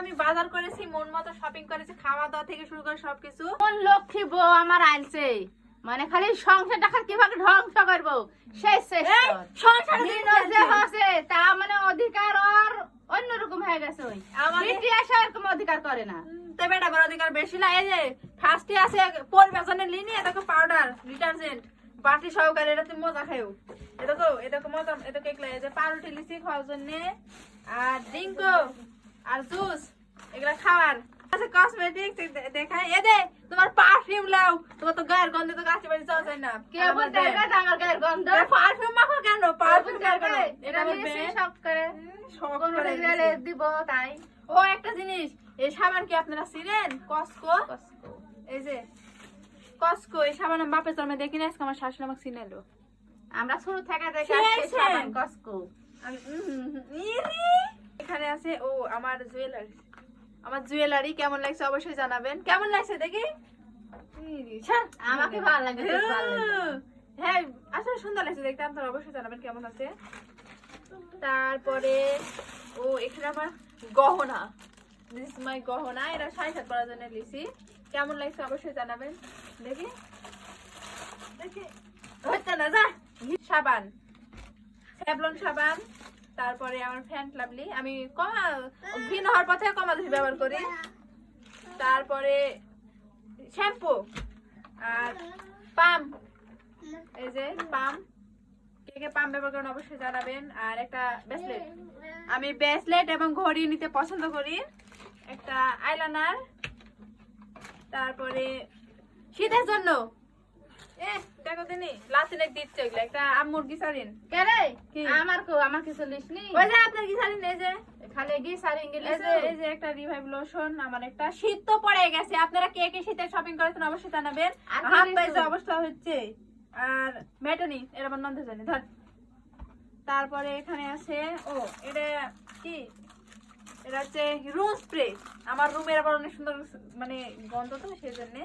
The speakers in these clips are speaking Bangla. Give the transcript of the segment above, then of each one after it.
আমি বাজার করেছি মন মতো শপিং করেছি খাওয়া দাওয়া থেকে শুরু করে সবকিছু। কোন লক্ষ্মী বউ আমার আনছে? মানে খালি সংসার টাকা কীভাবে ধ্বংস করব? শেষ কর। সংসারে হচ্ছে তা মানে অধিকার আর অন্যরকম হয়ে গেছে ওই। আসে এরকম অধিকার করে না। তবে এটা বড় অধিকার বেশি না এই যে ফার্স্টে আছে পরিবেশনের লিনি এটাকে পাউডার ডিটারজেন্ট বাটি সহকারে এটা তুমি মজা খাও এটাকে এটাকে মজা এটাকে এই যে পাউরুটি লিচি খাওয়ার জন্য আর ডিঙ্কো আর জুস এগুলা খাওয়ার আচ্ছা কসমেটিক্স এ দে তোমার পারফিউম লাও। তোমার তো গায়ের গন্ধে তো কাছে বাড়ি যাওয়া যায় না। কে বলতে আমার গায়ের গন্ধ? পারফিউম মাখো কেন? পারফিউম কেন এটা এটা করে। করে গেলে দিব তাই। ও একটা জিনিস। এই সাবান কি আপনারা চিনেন? কসকো? এই যে কসকো এই সাবান আমি বাপের জন্মে দেখি না আজকে আমার শাশুড়ি আমাকে চিনেলো। আমরা শুরু থেকে দেখে সাবান কসকো। আমি আছে। ও আমার জুয়েলারি আমার জুয়েলারি কেমন লাগছে অবশ্যই জানাবেন। কেমন লাগছে দেখি? আমাকে ভালো লাগে লাগে। হ্যাঁ আসলে সুন্দর লাগছে দেখতে। আপনারা অবশ্যই জানাবেন কেমন আছে। তারপরে ও এখানে আমার গহনা। দিস মাই গহনা। এটা সাড়ে সাত করার জন্য লিছি কেমন লাগছে অবশ্যই জানাবেন। দেখি। দেখি। হচ্ছে না যা। সাবান। স্যাভলন সাবান। তারপরে আমার ফ্যান্ট লাভলি আমি কমা ঘিন হওয়ার পথে কমা বেশি ব্যবহার করি। তারপরে শ্যাম্পু, আর পাম। এই যে পাম, কে কে পাম ব্যবহার করেন অবশ্যই জানাবেন। আর একটা ব্রেসলেট আমি ব্রেসলেট এবং ঘড়ি নিতে পছন্দ করি। একটা আইলাইনার তারপরে শীতের জন্য। এ দেখো দিনি লাচিনেক দিচ্ছে এগুলো একটা আম্মুর গিসারিন কে আমার কো আমার কিছু লিস ওই যে আপনার গিসারিন এই যে? খালি গি সারি এই যে একটা রিভাইভ লোশন আমার একটা শীত তো পড়ে গেছে। আপনারা কে কে শীতে শপিং করেছেন অবশ্যই জানাবেন। হাত অবস্থা হচ্ছে আর মেটানি এটা আমার নন্দে জানি ধর। তারপরে এখানে আছে ও এটা কি? এটা হচ্ছে রুম স্প্রে আমার রুমের আবার অনেক সুন্দর মানে গন্ধ তো সেই জন্য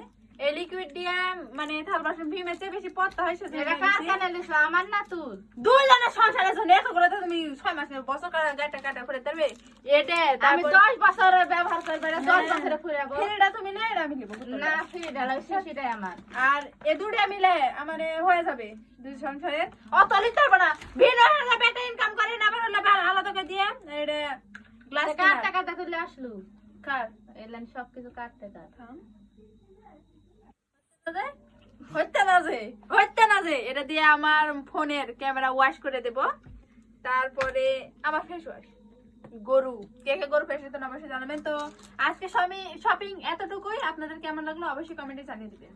এই লিকুইড দিয়ে মানে থাল বাসন ভীমের চেয়ে বেশি পড়তে হয় সেজন্য এটা কার। কানে লিস? আমার না তুই দুই জনের সংসারের জন্য এত করে তুমি ছয় মাস বছর কাটা গাটা কাটা করে দেবে। এটা আমি তারপর দশ বছর ব্যবহার করবে এটা দশ হ্যাঁ। বছরে ফুরাবো ফেরিটা তুমি না এটা আমি নিবো না ফিরে ঢালাই সেটাই আমার। আর এ দুটা মিলে আমার হয়ে যাবে দুই সংসারের অত লিখতে পারব না ভিন্ন বেটা ইনকাম করে না আবার আলাদা করে দিয়ে এটা গ্লাস কার টাকা তুলে আসলু? কার এলেন সব কিছু কাটতে কাট হইতে না যে হইতে না যে। এটা দিয়ে আমার ফোনের ক্যামেরা ওয়াশ করে দেব। তারপরে আমার ফেস ওয়াশ গরু। কে কে গরু ফেস দিতে অবশ্যই জানাবেন। তো আজকে শপিং এতটুকুই। আপনাদের কেমন লাগল অবশ্যই কমেন্টে জানিয়ে দিবেন।